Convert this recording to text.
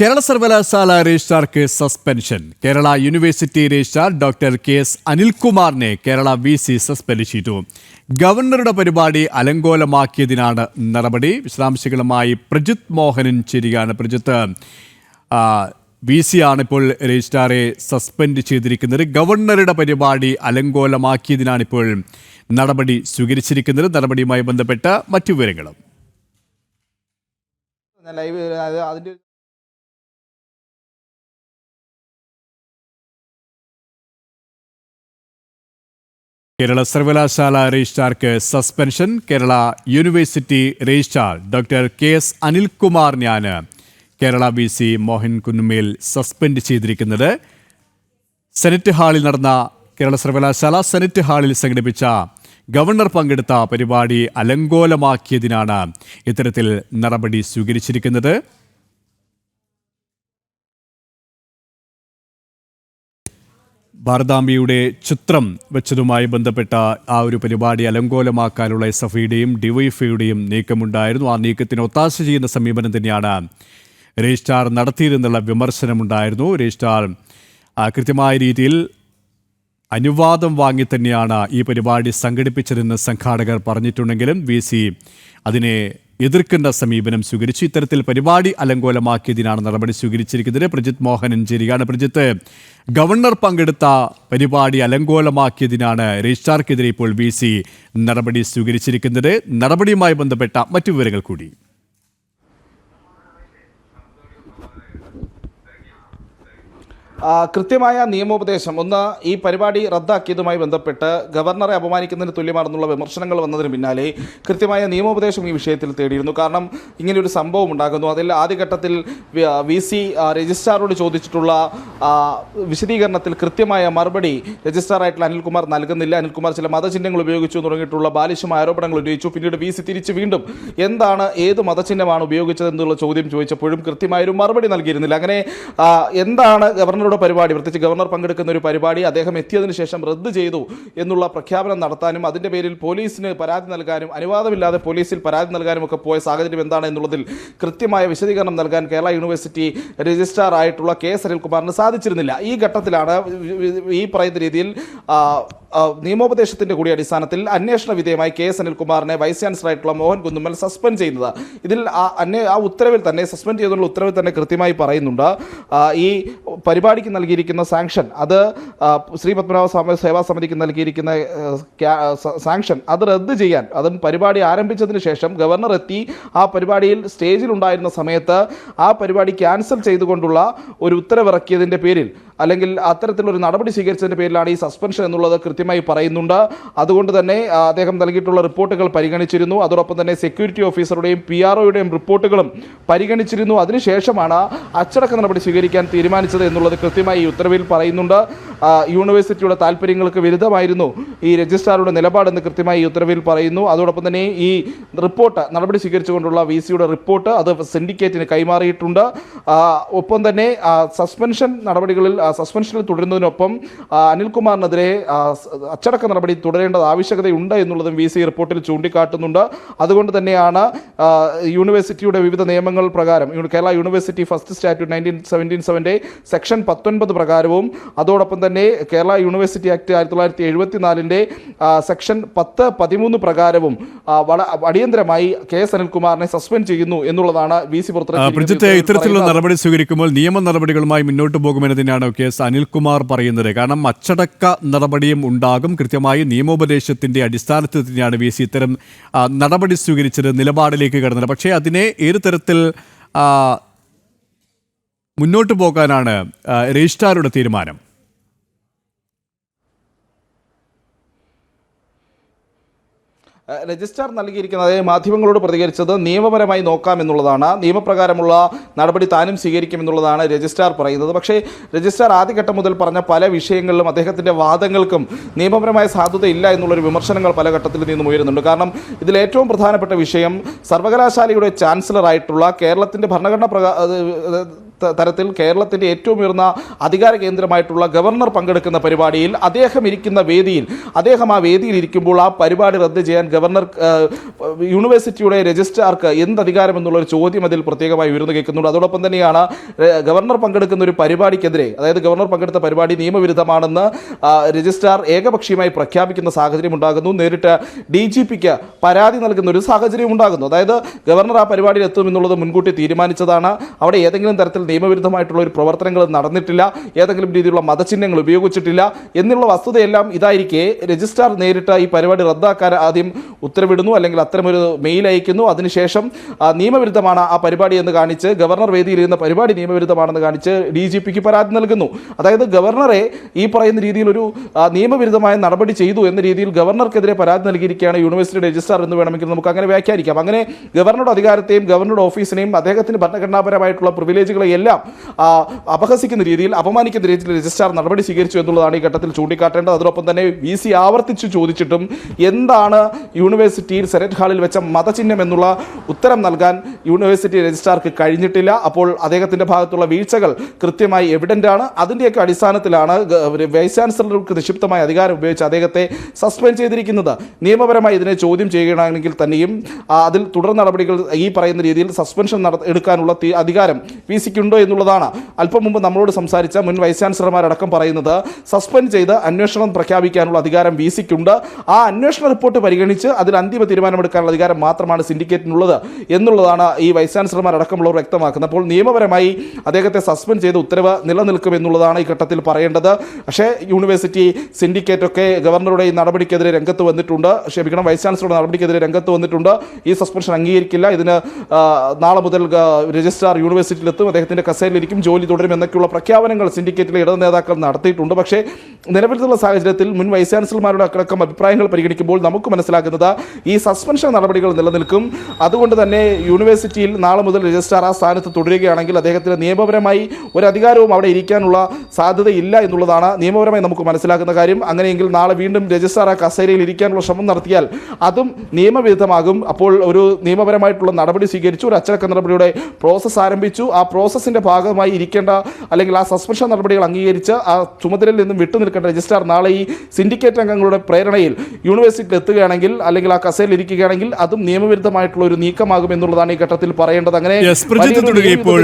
കേരള സർവകലാശാല രജിസ്ട്രാർക്ക് suspension. Kerala university registrar doctor K S അനിൽകുമാറിനെ Kerala V C suspend ചെയ്തു. ഗവർണറുടെ പരിപാടി അലങ്കോലമാക്കിയതിനാണ് നടപടി. വിശദാംശങ്ങളുമായി പ്രജിത് മോഹനൻ ചേരുകയാണ്. പ്രജിത്ത് വി സി ആണ് ഇപ്പോൾ രജിസ്ട്രാറെ സസ്പെൻഡ് ചെയ്തിരിക്കുന്നത്. ഗവർണറുടെ പരിപാടി അലങ്കോലമാക്കിയതിനാണ് ഇപ്പോൾ നടപടി സ്വീകരിച്ചിരിക്കുന്നത്. നടപടിയുമായി ബന്ധപ്പെട്ട മറ്റു വിവരങ്ങളും. ലൈവ് അത് കേരള സർവകലാശാല രജിസ്ട്രാർക്ക് suspension Kerala university registrar doctor K S അനിൽകുമാറിനെയാണ് Kerala V C Mohan Kunnummel suspend ചെയ്തിരിക്കുന്നത്. സെനറ്റ് ഹാളിൽ നടന്ന കേരള സർവകലാശാല സെനറ്റ് ഹാളിൽ സംഘടിപ്പിച്ച ഗവർണർ പങ്കെടുത്ത പരിപാടി അലങ്കോലമാക്കിയതിനാണ് ഇത്തരത്തിൽ നടപടി സ്വീകരിച്ചിരിക്കുന്നത്. ഭാരതാംബിയുടെ ചിത്രം വെച്ചതുമായി ബന്ധപ്പെട്ട ആ ഒരു പരിപാടി അലങ്കോലമാക്കാനുള്ള എസ് എഫ് ഡിവൈഫിയുടെയും നീക്കമുണ്ടായിരുന്നു. ആ നീക്കത്തിന് ഒത്താശ ചെയ്യുന്ന സമീപനം തന്നെയാണ് രജിസ്ട്രാർ നടത്തിയിരുന്നുള്ള വിമർശനമുണ്ടായിരുന്നു. രജിസ്ട്രാർ കൃത്യമായ രീതിയിൽ അനുവാദം വാങ്ങി തന്നെയാണ് ഈ പരിപാടി സംഘടിപ്പിച്ചതെന്ന് സംഘാടകർ പറഞ്ഞിട്ടുണ്ടെങ്കിലും വി സി അതിനെ എതിർക്കുന്ന സമീപനം സ്വീകരിച്ചു. ഇത്തരത്തിൽ പരിപാടി അലങ്കോലമാക്കിയതിനാണ് നടപടി സ്വീകരിച്ചിരിക്കുന്നത്. പ്രജിത് മോഹൻ എഞ്ചേരിയാണ് പ്രജിത്ത് ഗവർണർ പങ്കെടുത്ത പരിപാടി അലങ്കോലമാക്കിയതിനാണ് രജിസ്ട്രാർക്കെതിരെ ഇപ്പോൾ വി നടപടി സ്വീകരിച്ചിരിക്കുന്നത്. നടപടിയുമായി ബന്ധപ്പെട്ട മറ്റു വിവരങ്ങൾ കൂടി. കൃത്യമായ നിയമോപദേശം. ഒന്ന് ഈ പരിപാടി റദ്ദാക്കിയതുമായി ബന്ധപ്പെട്ട് ഗവർണറെ അപമാനിക്കുന്നതിന് തുല്യമാണെന്നുള്ള വിമർശനങ്ങൾ വന്നതിന് പിന്നാലെ കൃത്യമായ നിയമോപദേശം ഈ വിഷയത്തിൽ തേടിയിരുന്നു. കാരണം ഇങ്ങനെയൊരു സംഭവം ഉണ്ടാകുന്നു. അതിൽ ആദ്യഘട്ടത്തിൽ വി- സി രജിസ്ട്രാറോട് ചോദിച്ചിട്ടുള്ള വിശദീകരണത്തിൽ കൃത്യമായ മറുപടി രജിസ്ട്രാറായിട്ടുള്ള അനിൽകുമാർ നൽകുന്നില്ല. അനിൽകുമാർ ചില മതചിഹ്നങ്ങൾ ഉപയോഗിച്ചു തുടങ്ങിയിട്ടുള്ള ബാലിശമായ ആരോപണങ്ങൾ ഉന്നയിച്ചു. പിന്നീട് വി സി തിരിച്ച് വീണ്ടും എന്താണ് ഏത് മതചിഹ്നമാണ് ഉപയോഗിച്ചത് എന്നുള്ള ചോദ്യം ചോദിച്ചപ്പോഴും കൃത്യമായൊരു മറുപടി നൽകിയിരുന്നില്ല. അങ്ങനെ എന്താണ് ഗവർണറുടെ പരിപാടി പ്രത്യേകിച്ച് ഗവർണർ പങ്കെടുക്കുന്ന ഒരു പരിപാടി അദ്ദേഹം എത്തിയതിനു ശേഷം റദ്ദ് ചെയ്തു എന്നുള്ള പ്രഖ്യാപനം നടത്താനും അതിന്റെ പേരിൽ പോലീസിന് പരാതി നൽകാനും അനുവാദമില്ലാതെ പോലീസിൽ പരാതി നൽകാനും ഒക്കെ പോയ സാഹചര്യം എന്താണ് എന്നുള്ളതിൽ കൃത്യമായ വിശദീകരണം നൽകാൻ കേരള യൂണിവേഴ്സിറ്റി രജിസ്ട്രാർ ആയിട്ടുള്ള കെ എസ് അനിൽകുമാറിന് സാധിച്ചിരുന്നില്ല. ഈ ഘട്ടത്തിലാണ് ഈ പറയുന്ന രീതിയിൽ നിയമോപദേശത്തിന്റെ കൂടി അടിസ്ഥാനത്തിൽ അന്വേഷണ വിധേയമായി കെ എസ് അനിൽകുമാറിനെ വൈസ് ചാൻസലർ ആയിട്ടുള്ള മോഹൻ കുന്നുമ്മൽ സസ്പെൻഡ് ചെയ്യുന്നത്. ഇതിൽ ആ ഉത്തരവിൽ തന്നെ സസ്പെൻഡ് ചെയ്തുള്ള ഉത്തരവിൽ തന്നെ കൃത്യമായി പറയുന്നുണ്ട്. ഈ ഈ പരിപാടിക്ക് നൽകിയിരിക്കുന്ന സാങ്ഷൻ അത് ശ്രീ പത്മനാഭ സ്വാമി സേവാ സമിതിക്ക് നൽകിയിരിക്കുന്ന സാങ്ഷൻ അത് റദ്ദ് ചെയ്യാൻ അതും പരിപാടി ആരംഭിച്ചതിന് ശേഷം ഗവർണർ എത്തി ആ പരിപാടിയിൽ സ്റ്റേജിൽ ഉണ്ടായിരുന്ന സമയത്ത് ആ പരിപാടി ക്യാൻസൽ ചെയ്തുകൊണ്ടുള്ള ഒരു ഉത്തരവിറക്കിയതിന്റെ പേരിൽ അല്ലെങ്കിൽ അത്തരത്തിലൊരു നടപടി സ്വീകരിച്ചതിന്റെ പേരിലാണ് ഈ സസ്പെൻഷൻ എന്നുള്ളത് കൃത്യമായി പറയുന്നുണ്ട്. അതുകൊണ്ട് തന്നെ അദ്ദേഹം നൽകിയിട്ടുള്ള റിപ്പോർട്ടുകൾ പരിഗണിച്ചിരുന്നു. അതോടൊപ്പം തന്നെ സെക്യൂരിറ്റി ഓഫീസറുടെയും പി ആർ ഒയുടെയും റിപ്പോർട്ടുകളും പരിഗണിച്ചിരുന്നു. അതിനുശേഷമാണ് അച്ചടക്ക നടപടി സ്വീകരിക്കാൻ തീരുമാനിച്ചത് എന്നുള്ളത് കൃത്യമായി ഉത്തരവിൽ പറയുന്നുണ്ട്. യൂണിവേഴ്സിറ്റിയുടെ താല്പര്യങ്ങൾക്ക് വിരുദ്ധമായിരുന്നു ഈ രജിസ്ട്രാറുടെ നിലപാടെന്ന് കൃത്യമായി ഈ ഉത്തരവിൽ പറയുന്നു. അതോടൊപ്പം തന്നെ ഈ റിപ്പോർട്ട് നടപടി സ്വീകരിച്ചുകൊണ്ടുള്ള വി സിയുടെ റിപ്പോർട്ട് അത് സിൻഡിക്കേറ്റിന് കൈമാറിയിട്ടുണ്ട്. ഒപ്പം തന്നെ സസ്പെൻഷൻ നടപടികളിൽ സസ്പെൻഷനിൽ തുടരുന്നതിനൊപ്പം അനിൽകുമാറിനെതിരെ അച്ചടക്ക നടപടി തുടരേണ്ടത് ആവശ്യകതയുണ്ട് എന്നുള്ളതും വി സി റിപ്പോർട്ടിൽ ചൂണ്ടിക്കാട്ടുന്നുണ്ട്. അതുകൊണ്ട് തന്നെയാണ് യൂണിവേഴ്സിറ്റിയുടെ വിവിധ നിയമങ്ങൾ പ്രകാരം Kerala university first statute nineteen seventeen സെവന്റെ section പത്തൊൻപത് പ്രകാരവും അതോടൊപ്പം തന്നെ കേരള യൂണിവേഴ്സിറ്റി ആക്ട് ആയിരത്തി തൊള്ളായിരത്തി എഴുപത്തിനാലിന്റെ സെക്ഷൻ പത്ത് പതിമൂന്ന് പ്രകാരവും വള- അടിയന്തരമായി കെ എസ് അനിൽകുമാറിനെ സസ്പെൻഡ് ചെയ്യുന്നു എന്നുള്ളതാണ് വി സി പ്രജിത്ത് ഇത്തരത്തിലുള്ള നടപടി സ്വീകരിക്കുമ്പോൾ നിയമ നടപടികളുമായി മുന്നോട്ട് പോകുമെന്ന് തന്നെയാണ് കെ എസ് അനിൽകുമാർ പറയുന്നത്. കാരണം അച്ചടക്ക നടപടിയും ഉണ്ടാകും. കൃത്യമായി നിയമോപദേശത്തിന്റെ അടിസ്ഥാനത്തിൽ തന്നെയാണ് വി സി ഇത്തരം നടപടി സ്വീകരിച്ചത് നിലപാടിലേക്ക് കടന്നത്. പക്ഷേ അതിനെ ഏത് തരത്തിൽ മുന്നോട്ട് പോകാനാണ് രജിസ്ട്രാറുടെ തീരുമാനം? രജിസ്ട്രാർ നൽകിയിരിക്കുന്നത് മാധ്യമങ്ങളോട് പ്രതികരിച്ചത് നിയമപരമായി നോക്കാം എന്നുള്ളതാണ്. നിയമപ്രകാരമുള്ള നടപടി താനും സ്വീകരിക്കുമെന്നുള്ളതാണ് രജിസ്ട്രാർ പറയുന്നത്. പക്ഷേ രജിസ്ട്രാർ ആദ്യഘട്ടം മുതൽ പറഞ്ഞ പല വിഷയങ്ങളിലും അദ്ദേഹത്തിന്റെ വാദങ്ങൾക്കും നിയമപരമായ സാധുതയില്ല എന്നുള്ളൊരു വിമർശനങ്ങൾ പല ഘട്ടത്തിൽ നിന്നും ഉയരുന്നുണ്ട്. കാരണം ഇതിൽ ഏറ്റവും പ്രധാനപ്പെട്ട വിഷയം സർവകലാശാലയുടെ ചാൻസലറായിട്ടുള്ള കേരളത്തിന്റെ ഭരണഘടന തരത്തിൽ കേരളത്തിന്റെ ഏറ്റവും ഉയർന്ന അധികാര കേന്ദ്രമായിട്ടുള്ള ഗവർണർ പങ്കെടുക്കുന്ന പരിപാടിയിൽ അദ്ദേഹം ഇരിക്കുന്ന വേദിയിൽ അദ്ദേഹം ആ വേദിയിൽ ഇരിക്കുമ്പോൾ ആ പരിപാടി റദ്ദ് ചെയ്യാൻ ഗവർണർ യൂണിവേഴ്സിറ്റിയുടെ രജിസ്ട്രാർക്ക് എന്ത് അധികാരം എന്നുള്ളൊരു ചോദ്യം അതിൽ പ്രത്യേകമായി ഉയർന്നു കേൾക്കുന്നുണ്ട്. അതോടൊപ്പം തന്നെയാണ് ഗവർണർ പങ്കെടുക്കുന്ന ഒരു പരിപാടിക്കെതിരെ അതായത് ഗവർണർ പങ്കെടുത്ത പരിപാടി നിയമവിരുദ്ധമാണെന്ന് രജിസ്ട്രാർ ഏകപക്ഷീയമായി പ്രഖ്യാപിക്കുന്ന സാഹചര്യം ഉണ്ടാകുന്നു. നേരിട്ട് ഡി ജി പിക്ക് പരാതി നൽകുന്ന ഒരു സാഹചര്യം ഉണ്ടാകുന്നു. അതായത് ഗവർണർ ആ പരിപാടിയിൽ എത്തും എന്നുള്ളത് മുൻകൂട്ടി തീരുമാനിച്ചതാണ്. അവിടെ ഏതെങ്കിലും തരത്തിൽ നിയമവിരുദ്ധമായിട്ടുള്ള ഒരു പ്രവർത്തനങ്ങൾ നടന്നിട്ടില്ല ഏതെങ്കിലും രീതിയിലുള്ള മതചിഹ്നങ്ങൾ ഉപയോഗിച്ചിട്ടില്ല എന്നുള്ള വസ്തുതയെല്ലാം ഇതായിരിക്കെ രജിസ്ട്രാർ നേരിട്ട് ഈ പരിപാടി റദ്ദാക്കാൻ ആദ്യം ഉത്തരവിടുന്നു അല്ലെങ്കിൽ അത്തരമൊരു മെയിൽ അയക്കുന്നു. അതിനുശേഷം നിയമവിരുദ്ധമാണ് ആ പരിപാടി എന്ന് കാണിച്ച് ഗവർണർ വേദിയിലിരുന്ന പരിപാടി നിയമവിരുദ്ധമാണെന്ന് കാണിച്ച് ഡി ജി പിക്ക് പരാതി നൽകുന്നു. അതായത് ഗവർണറെ ഈ പറയുന്ന രീതിയിൽ ഒരു നിയമവിരുദ്ധമായ നടപടി ചെയ്തു എന്ന രീതിയിൽ ഗവർണർക്കെതിരെ പരാതി നൽകിയിരിക്കുകയാണ് യൂണിവേഴ്സിറ്റി രജിസ്ട്രാർ എന്ന് വേണമെങ്കിൽ നമുക്ക് അങ്ങനെ വ്യാഖ്യാനിക്കാം. അങ്ങനെ ഗവർണറുടെ അധികാരത്തെയും ഗവർണറുടെ ഓഫീസിനെയും അദ്ദേഹത്തിന് ഭരണഘടനാപരമായിട്ടുള്ള പ്രിവിലേജുകളെ എല്ലാം അപഹസിക്കുന്ന രീതിയിൽ അപമാനിക്കുന്ന രീതിയിൽ രജിസ്ട്രാർ നടപടി സ്വീകരിച്ചു എന്നുള്ളതാണ് ഈ ഘട്ടത്തിൽ ചൂണ്ടിക്കാട്ടേണ്ടത്. അതോടൊപ്പം തന്നെ വി സി ആവർത്തിച്ചു ചോദിച്ചിട്ടും എന്താണ് യൂണിവേഴ്സിറ്റിയിൽ സെനറ്റ് ഹാളിൽ വെച്ച മതചിഹ്നം എന്നുള്ള ഉത്തരം നൽകാൻ യൂണിവേഴ്സിറ്റി രജിസ്ട്രാർക്ക് കഴിഞ്ഞിട്ടില്ല. അപ്പോൾ അദ്ദേഹത്തിന്റെ ഭാഗത്തുള്ള വീഴ്ചകൾ കൃത്യമായി എവിഡന്റ് ആണ്. അതിന്റെയൊക്കെ അടിസ്ഥാനത്തിലാണ് വൈസ് ചാൻസലർക്ക് നിക്ഷിപ്തമായ അധികാരം ഉപയോഗിച്ച് അദ്ദേഹത്തെ സസ്പെൻഡ് ചെയ്തിരിക്കുന്നത്. നിയമപരമായി ഇതിനെ ചോദ്യം ചെയ്യണമെങ്കിൽ തന്നെയും അതിൽ തുടർ നടപടികൾ ഈ പറയുന്ന രീതിയിൽ സസ്പെൻഷൻ നട എടുക്കാനുള്ള അധികാരം വി സിക്കുണ്ടോ എന്നുള്ളതാണ്. അല്പം മുമ്പ് നമ്മളോട് സംസാരിച്ച മുൻ വൈസ് ചാൻസലർമാരടക്കം പറയുന്നത് സസ്പെൻഡ് ചെയ്ത് അന്വേഷണം പ്രഖ്യാപിക്കാനുള്ള അധികാരം വി സിക്കുണ്ട് ആ അന്വേഷണ റിപ്പോർട്ട് പരിഗണിച്ച് അതിൽ അന്തിമ തീരുമാനമെടുക്കാനുള്ള അധികാരം മാത്രമാണ് സിൻഡിക്കേറ്റിനുള്ളത് എന്നുള്ളതാണ് ഈ വൈസ് ചാൻസലർമാർ അടക്കമുള്ളവർ വ്യക്തമാക്കുന്നത്. അപ്പോൾ നിയമപരമായി അദ്ദേഹത്തെ സസ്പെൻഡ് ചെയ്ത് ഉത്തരവ് നിലനിൽക്കുമെന്നുള്ളതാണ് ഈ ഘട്ടത്തിൽ പറയേണ്ടത്. പക്ഷേ യൂണിവേഴ്സിറ്റി സിൻഡിക്കേറ്റ് ഒക്കെ ഗവർണറുടെ ഈ നടപടിക്കെതിരെ രംഗത്ത് വന്നിട്ടുണ്ട്. ക്ഷമിക്കണം വൈസ് ചാൻസലറുടെ നടപടിക്കെതിരെ രംഗത്ത് വന്നിട്ടുണ്ട്. ഈ സസ്പെൻഷൻ അംഗീകരിക്കില്ല. ഇതിന് നാളെ മുതൽ രജിസ്ട്രാർ യൂണിവേഴ്സിറ്റിയിലെത്തും. അദ്ദേഹത്തിന്റെ കസേരയിലിരിക്കും ജോലി തുടരും എന്നൊക്കെയുള്ള പ്രഖ്യാപനങ്ങൾ സിൻഡിക്കേറ്റിലെ ഇടത് നേതാക്കൾ നടത്തിയിട്ടുണ്ട്. പക്ഷേ നിലവിലുള്ള സാഹചര്യത്തിൽ മുൻ വൈസ് ചാൻസലർമാരുടെ അടക്കം അഭിപ്രായങ്ങൾ പരിഗണിക്കുമ്പോൾ നമുക്ക് മനസ്സിലാക്കുന്നത് ഈ സസ്പെൻഷൻ നടപടികൾ നിലനിൽക്കും. അതുകൊണ്ട് തന്നെ യൂണിവേഴ്സിറ്റിയിൽ നാളെ മുതൽ രജിസ്ട്രാർ ആ സ്ഥാനത്ത് തുടരുകയാണെങ്കിൽ അദ്ദേഹത്തിന് നിയമപരമായി ഒരു അധികാരവും അവിടെ ഇരിക്കാനുള്ള സാധ്യതയില്ല എന്നുള്ളതാണ് നിയമപരമായി നമുക്ക് മനസ്സിലാക്കുന്ന കാര്യം. അങ്ങനെയെങ്കിൽ നാളെ വീണ്ടും രജിസ്ട്രാർ ആ കസേരയിൽ ഇരിക്കാനുള്ള ശ്രമം നടത്തിയാൽ അതും നിയമവിരുദ്ധമാകും. അപ്പോൾ ഒരു നിയമപരമായിട്ടുള്ള നടപടി സ്വീകരിച്ചു. ഒരു അച്ചടക്ക നടപടിയുടെ പ്രോസസ്സ് ആരംഭിച്ചു. ആ പ്രോസസ്സിന്റെ ഭാഗമായി ഇരിക്കേണ്ട അല്ലെങ്കിൽ ആ സസ്പെൻഷൻ നടപടികൾ അംഗീകരിച്ച് ആ ചുമതലയിൽ നിന്നും വിട്ടുനിൽക്കേണ്ട രജിസ്ട്രാർ നാളെ ഈ സിൻഡിക്കേറ്റ് അംഗങ്ങളുടെ പ്രേരണയിൽ യൂണിവേഴ്സിറ്റിയിൽ എത്തുകയാണെങ്കിൽ അല്ലെങ്കിൽ ആ കസേരയിൽ ഇരിക്കുകയാണെങ്കിൽ അതും നിയമവിരുദ്ധമായിട്ടുള്ള ഒരു നീക്കമാകും എന്നുള്ളതാണ് ഈ ഘട്ടത്തിൽ പറയേണ്ടത് അങ്ങനെ ഇപ്പോൾ